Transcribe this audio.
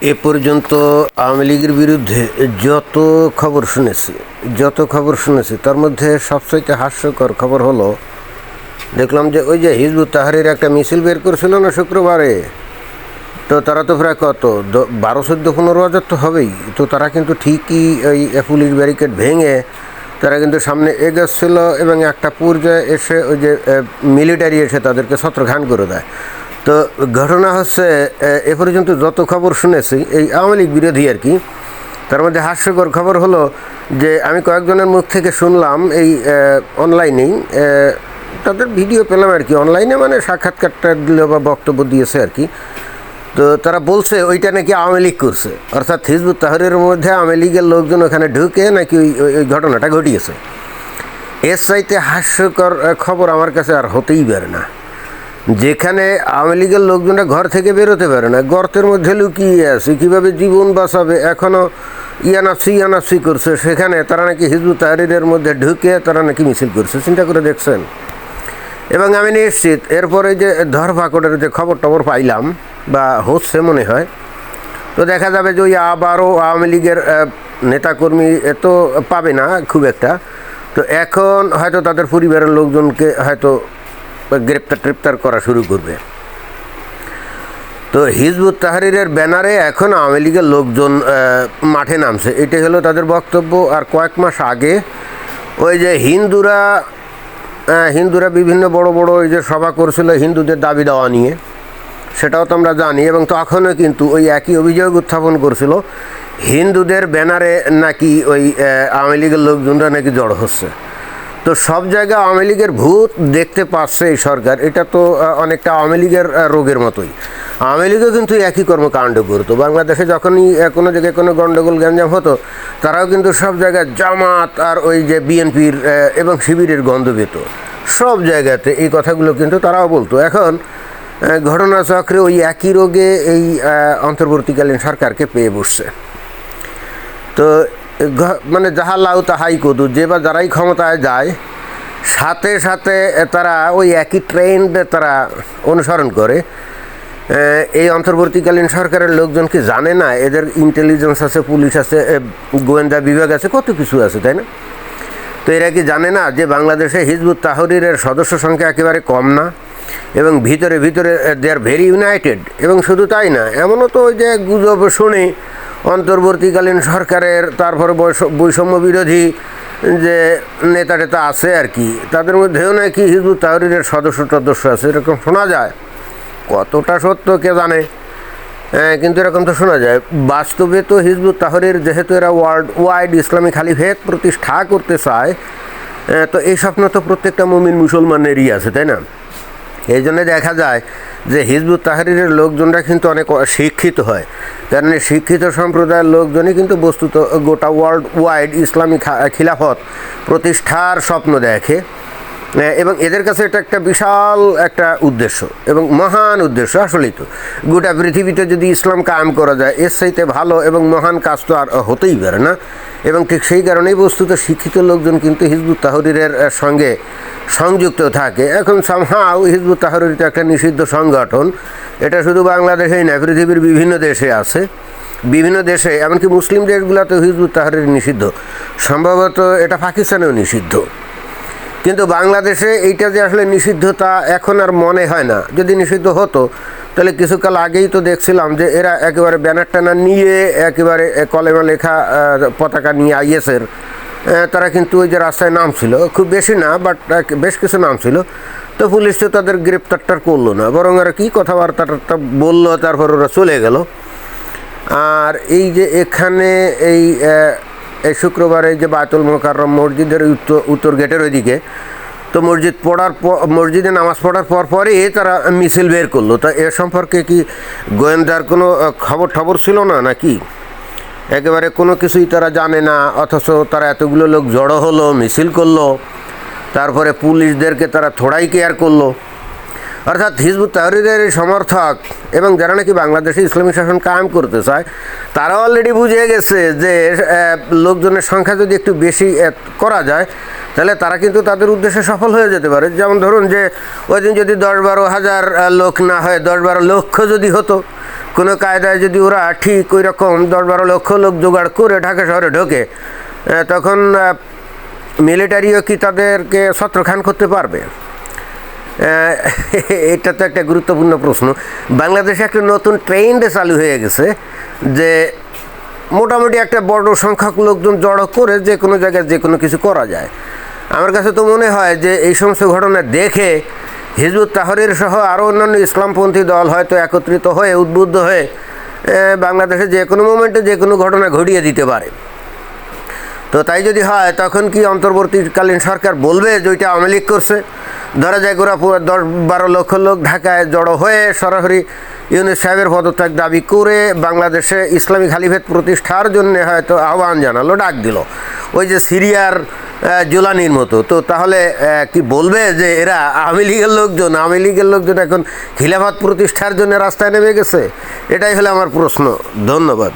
এ পর্যন্ত আওয়ামী লীগের বিরুদ্ধে যত খবর শুনেছি, যত খবর শুনেছি, তার মধ্যে সবচাইতে হাস্যকর খবর হলো, দেখলাম যে ওই যে হিজবুত তাহারির একটা মিছিল বের করেছিল না শুক্রবারে। তো তারা তো প্রায় কত? বারো, চোদ্দ, পনেরো হাজার তো হবেই। তো তারা কিন্তু ঠিকই ওই পুলিশ ব্যারিকেড ভেঙে তারা কিন্তু সামনে এগোচ্ছিল এবং একটা পর্যায়ে এসে ওই যে মিলিটারি এসে তাদেরকে ছত্রঘান করে দেয়। তো ঘটনা হচ্ছে, এ পর্যন্ত যত খবর শুনেছি, এই আওয়ামী লীগ বিরোধী আর কি, তার মধ্যে হাস্যকর খবর হলো যে, আমি কয়েকজনের মুখ থেকে শুনলাম এই অনলাইনেই তাদের ভিডিও পেলাম আর কি অনলাইনে মানে সাক্ষাৎকারটা দিল বা বক্তব্য দিয়েছে আর কি। তো তারা বলছে, ওইটা নাকি আওয়ামী লীগ করছে। অর্থাৎ হিজবুত তাহরের মধ্যে আওয়ামী লীগের লোকজন ওখানে ঢুকে নাকি ওই, ওই- ঘটনাটা ঘটিয়েছে। এর চাইতে হাস্যকর খবর আমার কাছে আর হতেই পারে না। যেখানে আওয়ামী লীগের লোকজনরা ঘর থেকে বেরোতে পারে না, গর্তের মধ্যে লুকিয়ে আছে, কীভাবে জীবন বাঁচাবে এখনও ইয়ানাফসি ইয়ানাফসি করছে, সেখানে তারা নাকি হিজবুত তাহরিরের মধ্যে ঢুকে তারা নাকি মিছিল করছে, চিন্তা করে দেখছেন? এবং আমি নিশ্চিত, এরপরে যে ধরপাকড়ের যে খবর টবর পাইলাম, বা হচ্ছে মনে হয়, তো দেখা যাবে যে ওই আবারও আওয়ামী লীগের নেতাকর্মী এত পাবে না খুব একটা। তো এখন হয়তো তাদের পরিবারের লোকজনকে হয়তো গ্রেপ্তার ট্রেপ্তার করা শুরু করবে। তো হিজবুত তাহারিরের ব্যানারে এখন আওয়ামী লীগের লোকজন মাঠে নামছে। এটাই হলো তাদের বক্তব্য। আর কয়েক মাস আগে ওই যে হিন্দুরা হিন্দুরা বিভিন্ন বড় বড় ওই যে সভা করছিল হিন্দুদের দাবি দেওয়া নিয়ে, সেটাও তো আমরা জানি। এবং তখনও কিন্তু ওই একই অভিযোগ উত্থাপন করছিল, হিন্দুদের ব্যানারে নাকি ওই আওয়ামী লীগের লোকজনরা নাকি জড়ো হচ্ছে। তো সব জায়গায় আওয়ামী লীগের ভূত দেখতে পাচ্ছে এই সরকার। এটা তো অনেকটা আওয়ামী লীগের রোগের মতোই। আওয়ামী লীগও কিন্তু একই কর্মকাণ্ড করতো। বাংলাদেশে যখনই কোনো জায়গায় কোনো গণ্ডগোল, গ্যাঞ্জাম হতো, তারাও কিন্তু সব জায়গায় জামাত আর ওই যে বিএনপির এবং শিবিরের গন্ধ পেত। সব জায়গাতে এই কথাগুলো কিন্তু তারাও বলতো। এখন ঘটনাচক্রে ওই একই রোগে এই অন্তর্বর্তীকালীন সরকারকে পেয়ে বসছে। তো মানে যাহা লাউ তাহাই কদু, যে বা যারাই ক্ষমতায় যায়, সাথে সাথে তারা ওই একই ট্রেন্ড তারা অনুসরণ করে। এই অন্তর্বর্তীকালীন সরকারের লোকজন কি জানে না? এদের ইন্টেলিজেন্স আছে পুলিশ আছে গোয়েন্দা বিভাগ আছে, কত কিছু আছে, তাই না? তো এরা কি জানে না যে বাংলাদেশে হিজবুত তাহরিরের সদস্য সংখ্যা একেবারে কম না? এবং ভিতরে ভিতরে দে আর ভেরি ইউনাইটেড এবং শুধু তাই না, এমনও তো ওই যে গুজব শুনে অন্তর্বর্তীকালীন সরকারের তারপরে বৈষ- বৈষম্য বিরোধী যে নেতা টেতা আছে আর কি তাদের মধ্যেও নাকি হিজবুত তাহরিরের সদস্য টদস্য আছে এরকম শোনা যায়। কতটা সত্য কে জানে? হ্যাঁ, কিন্তু এরকম তো শোনা যায়। বাস্তবে তো হিজবুত তাহরির যেহেতু এরা ওয়ার্ল্ড ওয়াইড ইসলামী খালিফেত প্রতিষ্ঠা করতে চায় তো এই স্বপ্ন তো প্রত্যেকটা মুমিন মুসলমানেরই আছে তাই না? এই জন্য দেখা যায় যে হিজবুত তাহরিরের লোকজনরা কিন্তু অনেক শিক্ষিত হয়। কারণ শিক্ষিত সম্প্রদায়ের লোকজনই কিন্তু বস্তুত গোটা ওয়ার্ল্ড ওয়াইড ইসলামী খিলাফত প্রতিষ্ঠার স্বপ্ন দেখে। এবং এদের কাছে এটা একটা বিশাল একটা উদ্দেশ্য এবং মহান উদ্দেশ্য আসলেই তো। গোটা পৃথিবীতে যদি ইসলাম কায়েম করা যায়, এর চাইতে ভালো এবং মহান কাজ তো আর হতেই পারে না। এবং ঠিক সেই কারণেই বস্তুত শিক্ষিত লোকজন কিন্তু হিজবুত তাহরিরের সঙ্গে সংযুক্ত থাকে। এখন সামহাও হিজবুত তাহরির তো একটা নিষিদ্ধ সংগঠন। এটা শুধু বাংলাদেশেই না, পৃথিবীর বিভিন্ন দেশে আছে। বিভিন্ন দেশে, এমনকি মুসলিম দেশগুলোতে হিজবুত তাহরির নিষিদ্ধ। সম্ভবত এটা পাকিস্তানেও নিষিদ্ধ। কিন্তু বাংলাদেশে এইটা যে আসলে নিষিদ্ধতা এখন আর মনে হয় না। যদি নিষিদ্ধ হতো তাহলে কিছুকাল আগেই তো দেখছিলাম যে এরা একেবারে ব্যানার টানা নিয়ে একেবারে কলেমা লেখা পতাকা নিয়ে আইএসের তারা কিন্তু ওই যে রাস্তায় নাম ছিল খুব বেশি না বাট বেশ কিছু নাম ছিল। তো পুলিশ তো তাদের গ্রেপ্তারটার করল না, বরং আর কি কথাবার্তাটা বলল, তারপর ওরা চলে গেল। আর এই যে এখানে এই এই শুক্রবারে যে বায়তুল মোকাররম মসজিদের উত্তর উত্তর গেটের ওইদিকে তো মসজিদ পড়ার মসজিদে নামাজ পড়ার পর পরই তারা মিছিল বের করল। তা এ সম্পর্কে কি গোয়েন্দার কোনো খবর টবর ছিল না নাকি? একেবারে কোনো কিছুই তারা জানে না, অথচ তারা এতগুলো লোক জড়ো হলো, মিছিল করল, তারপরে পুলিশদেরকে তারা থোড়াই কেয়ার করল। অর্থাৎ হিজবুত তাহরিদের সমর্থক এবং যারা নাকি বাংলাদেশে ইসলামী শাসন কায়েম করতে চায়, তারা অলরেডি বুঝে গেছে যে লোকজনের সংখ্যা যদি একটু বেশি করা যায় তাহলে তারা কিন্তু তাদের উদ্দেশ্যে সফল হয়ে যেতে পারে। যেমন ধরুন যে, ওই দিন যদি দশ বারো হাজার লোক না হয়, দশ বারো লক্ষ যদি হতো, কোনো কায়দায় যদি ওরা ঠিক ওই রকম দশ বারো লক্ষ লোক জোগাড় করে ঢাকা শহরে ঢোকে তখন মিলিটারিও কি তাদেরকে ছত্রখান করতে পারবে? এটা তো একটা গুরুত্বপূর্ণ প্রশ্ন। বাংলাদেশে একটা নতুন ট্রেন্ড চালু হয়ে গেছে যে, মোটামুটি একটা বড় সংখ্যক লোকজন জড়ো করে যে কোনো জায়গায় যে কোনো কিছু করা যায়। আমার কাছে তো মনে হয় যে এই সমস্ত ঘটনা দেখে হিজবুত তাহরির সহ আরও অন্যান্য ইসলামপন্থী দল হয়তো একত্রিত হয়ে, উদ্বুদ্ধ হয়ে বাংলাদেশে যে কোনো মোমেন্টে যে কোনো ঘটনা ঘটিয়ে দিতে পারে। তো তাই যদি হয়, তখন কি অন্তর্বর্তীকালীন সরকার বলবে যে ওইটা আওয়ামী লীগ করছে? ধরা যায় গোরা পুরো দশ, বারো লক্ষ লোক ঢাকায় জড়ো হয়ে সরাসরি ইউনুস সাহেবের পদত্যাগ দাবি করে বাংলাদেশে ইসলামী খালিফেত প্রতিষ্ঠার জন্য হয়তো আহ্বান জানালো, ডাক দিল। ওই যে সিরিয়ার জুলানির মতো। তো তাহলে কি বলবে যে এরা আওয়ামী লীগের লোকজন? আওয়ামী লীগের লোকজন এখন খিলাফত প্রতিষ্ঠার জন্য রাস্তায় নেমে গেছে? এটাই হলো আমার প্রশ্ন। ধন্যবাদ।